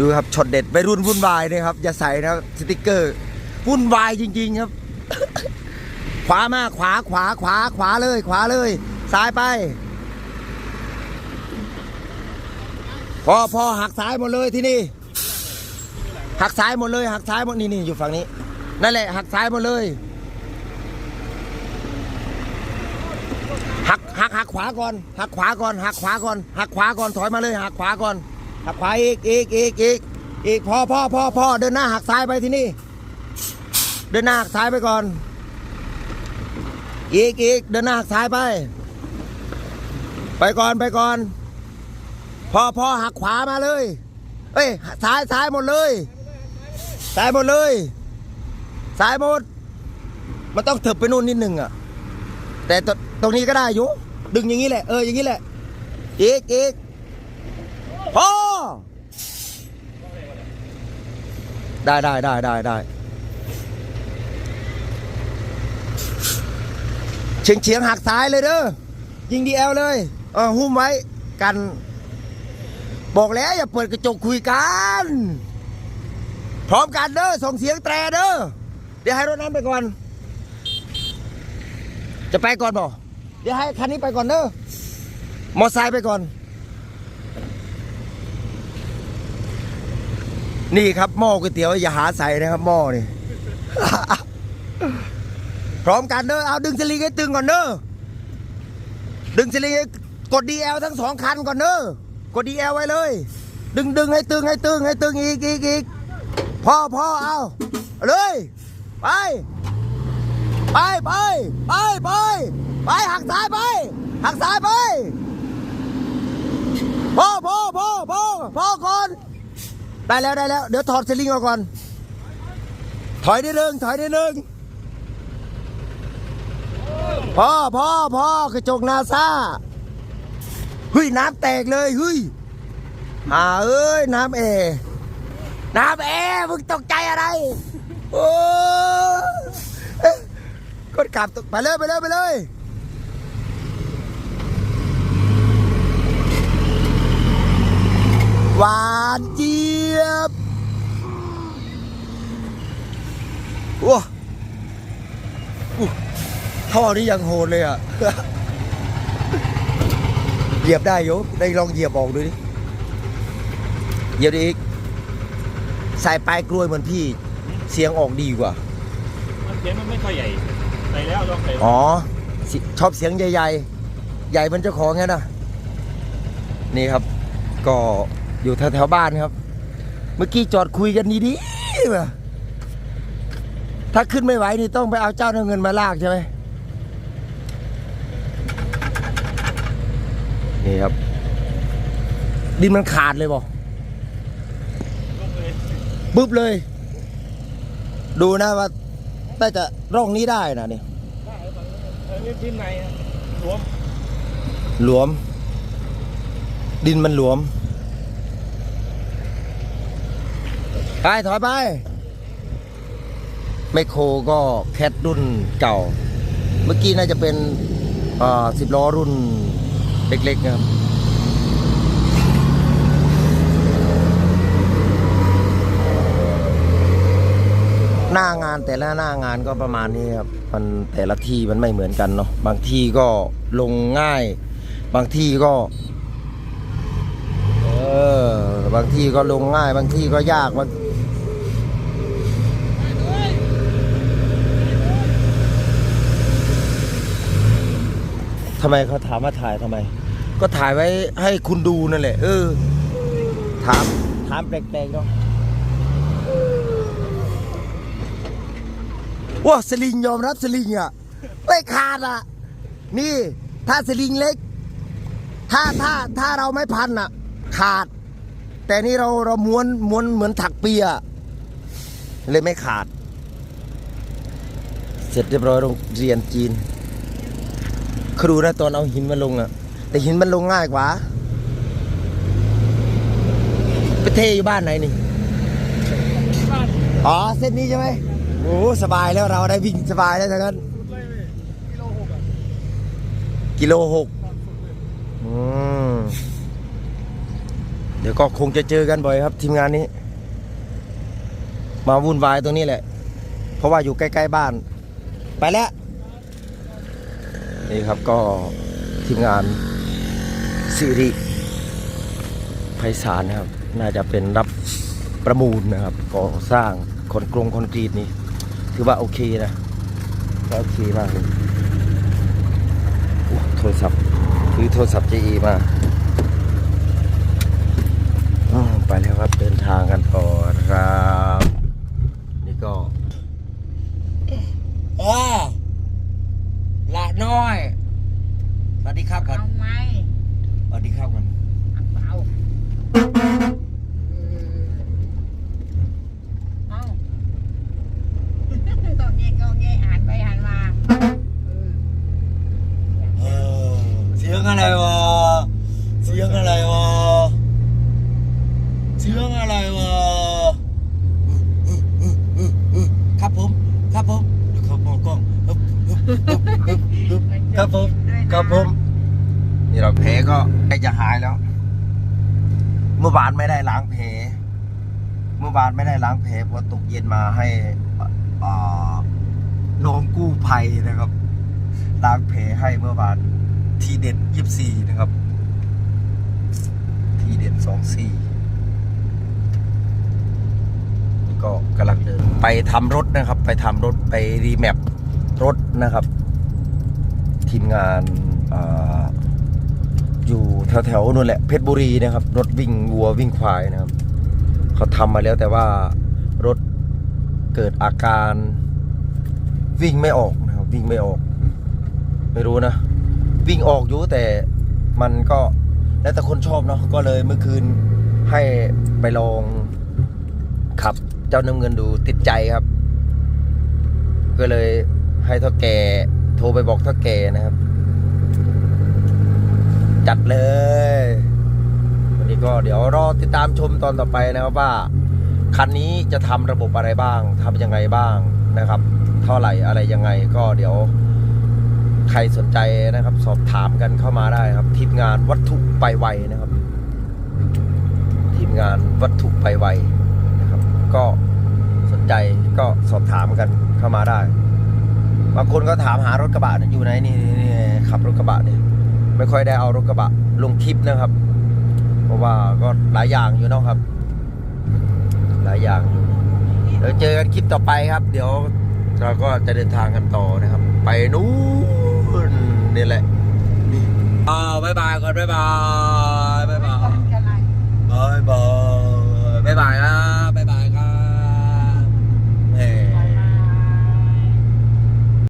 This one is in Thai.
ดูครับช็อตเด็ดไปรุ่นวุ่นวายเลยครับอย่าใส่นะสติกเกอร์วุ่นวายจริง ๆ ครับ ขวามาขวาขวาขวาขวาเลย ขวาเลย ซ้ายไป พอพอหักซ้ายหมดเลยที่นี่ หักซ้ายหมดเลย หักซ้ายหมดนี่นี่อยู่ฝั่งนี้นั่นแหละหักซ้ายหมดเลยหักหักหักขวาก่อนหักขวาก่อนหักขวาก่อนหักขวาก่อนถอยมาเลยหักขวาก่อน หักขวาอีกอีกอีกอีกอีกพอพอพอพอเดินหน้าหักซ้ายไปที่นี่ เดินหน้าหักซ้ายไปก่อน อีกอีกเดินหน้าหักซ้ายไป ไปก่อนไปก่อน พอพอหักขวามาเลย เอ้ยซ้ายซ้ายหมดเลยซ้ายหมดเลยซ้ายหมด มันต้องเถิบไปนู่นนิดหนึ่งอะแต่ตตรงนี้ก็ได้อยู่ดึงอย่างนี้แหละ เอออย่างนี้แหละ อีกอีกพอ ได้ได้ได้ได้ได้เฉียงเฉียงหักซ้ายเลยเด้อยิงดีเอลเลย เออหุ้มไว้กัน บอกแล้วอย่าเปิดกระจกคุยกัน พร้อมกันเด้อส่งเสียงแตรเด้อเดี๋ยวให้รถนั้นไปก่อน จะไปก่อนบ่เดี๋ยวให้คันนี้ไปก่อนเด้อมอไซค์ไปก่อน นี่ครับหม้อก๋วยเตี๋ยวอย่าหาใส่นะครับหม้อนี่ พร้อมกันเด้อเอาดึงสลิงให้ตึงก่อนเด้อดึงสลิงกดดีเอลทั้งสองคันก่อนเด้อกดดีเอลไว้เลย ดึงดึงให้ตึงให้ตึงให้ตึงอีกอีกอีกพ่อพ่อเอาเอาเลยไปไปไปไปไปไปหักซ้ายไปหักซ้ายไปพ่อพ่อพ่อพ่อพ่อก่อน ได้แล้วได้แล้ว เดี๋ยวถอดสลิงออกก่อน ถอยนิดนึงถอยนิดนึงพ่อพ่อพ่อกระจกนาซาเฮ้ยน้ำแตกเลยเฮ้ยอ่าเอ้ยน้ำเอ น้ำเอมึงตกใจอะไร โอ้กดกลับตกไปเลยไปเลยไปเลย หวานเจี๊ยบว้าอู้ท่อนี้ยังโหดเลยอะ เหยียบได้โยได้ลองเหยียบออกดูดิเหยียบดิอีกใส่ปลายกล้วยเหมือนพี่ เสียงออกดีกว่า มันเสียงมันไม่ค่อยใหญ่ใส่แล้วลองใส่อ๋อสิชอบเสียงใหญ่ ๆ ใหญ่เป็นเจ้าของไงนะ นี่ครับ ก็ อยู่แถวๆบ้านครับ เมื่อกี้จอดคุยกันดีๆว่ะถ้าขึ้นไม่ไหวนี่ต้องไปเอาเจ้าเงินมาลากใช่ไหมนี่ครับ ดินมันขาดเลยบอกลงเลยบึ๊บเลย ดูนะว่าน่าจะร่องนี้ได้นะนี่ได้หรือเปล่าเออนี่ดินในอะรวม หลวม ดินมันหลวม ไปถอยไปไมโครก็แคทรุ่นเก่า เมื่อกี้น่าจะเป็นสิบล้อรุ่นเล็กๆนะครับหน้างานแต่ละหน้างานก็ประมาณนี้ครับมันแต่ละที่มันไม่เหมือนกันเนาะบางที่ก็ลงง่าย บางที่ก็ เออบางที่ก็ลงง่าย บางที่ก็ยากบาง ทำไมเขาถามว่าถ่ายทำไม ก็ถ่ายไว้ให้คุณดูนั่นแหละ เออ ถาม ถามแปลกๆเนาะว้าสลิงยอมรับสลิงอะไม่ขาดอะ นี่ ถ้าสลิงเล็ก ถ้าถ้าถ้าเราไม่พันอะ ขาด แต่นี่เราเราม้วนม้วนเหมือนถักเปียเลยไม่ขาด เสร็จเรียบร้อยโรงเรียนจีน ครูนะตอนเอาหินมาลงอะแต่หินมันลงง่ายกว่าไปเทอยู่บ้านไหนนี่อ๋อเส้นนี้ใช่ไหมโอ้สบายแล้วเราได้วิ่งสบายแล้วทั้งนั้นกิโลหกเลยอืมเดี๋ยวก็คงจะเจอกันบ่อยครับ ทีมงานนี้ มาวุ่นวายตรงนี้แหละ เพราะว่าอยู่ใกล้ ๆ บ้าน ไปแล้ว นี่ครับก็ทีมงานสิริไพศาลนะครับ น่าจะเป็นรับประมูลนะครับก่อสร้างคอนกรงคอนกรีตนี่ถือว่าโอเคนะโอเคมากเลยโอ้โทรศัพท์ถือโทรศัพท์ JE มาอืมไปแล้วครับเดินทางกันต่อครับนี่ก็อ้า น้อย สวัสดีครับก่อนเอาไหมสวัสดีครับก่อนเอาเปล่าเออเอาก็เงี้ยก็เงี้ยอ่านไปอ่านมาเออ เออเสียงอะไรวะ เสียงอะไรวะ เสียงอะไรวะ ครับผม ครับผมเดี๋ยวเขามองกล้องฮึบฮึบฮึบฮึบฮึบ ครับผมครับผมนี่เราแผลก็ใกล้จะหายแล้ว เมื่อวานไม่ได้ล้างแผลเมื่อวานไม่ได้ล้างแผลเพราะตกเย็นมาให้อ่าน้องกู้ภัยนะครับ ล้างแผลให้เมื่อวานทีเด็ดยี่สี่นะครับ ทีเด็ดสองสี่ก็กำลังเดินไปทำรถนะครับ ไปทำรถไปรีแมปรถนะครับ ทีมงานออยู่แถวๆนู่นแหละเพชรบุรีนะครับ รถวิ่งวัววิ่งควายนะครับเขาทำมาแล้วแต่ว่ารถเกิดอาการวิ่งไม่ออกนะครับ วิ่งไม่ออก ไม่รู้นะ วิ่งออกอยู่แต่มันก็แล้วแต่คนชอบเนาะก็เลยเมื่อคืนให้ไปลองขับเจ้าน้ำเงินดูติดใจครับ ก็เลยให้ท่าแก โทรไปบอกท่าแกนะครับ จัดเลย วันนี้ก็เดี๋ยวรอติดตามชมตอนต่อไปนะครับว่า คันนี้จะทำระบบอะไรบ้าง ทำยังไงบ้างนะครับ เท่าไหร่อะไรยังไงก็เดี๋ยวใครสนใจนะครับ สอบถามกันเข้ามาได้ครับ ทีมงานวัตถุไปไวนะครับ ทีมงานวัตถุไปไวนะครับ ก็สนใจก็สอบถามกันเข้ามาได้ บางคนก็ถามหารถกระบะอยู่ไหนนี่ขับรถกระบะเนี่ยไม่ค่อยได้เอารถกระบะลงคลิปนะครับ เพราะว่าก็หลายอย่างอยู่นะครับ หลายอย่างอยู่เดี๋ยวเจอกันคลิปต่อไปครับ เดี๋ยวเราก็จะเดินทางกันต่อนะครับ ไปนู้นนี่แหละอ้าวบายบายก่อนบายบายบายบายบายบายบายบาย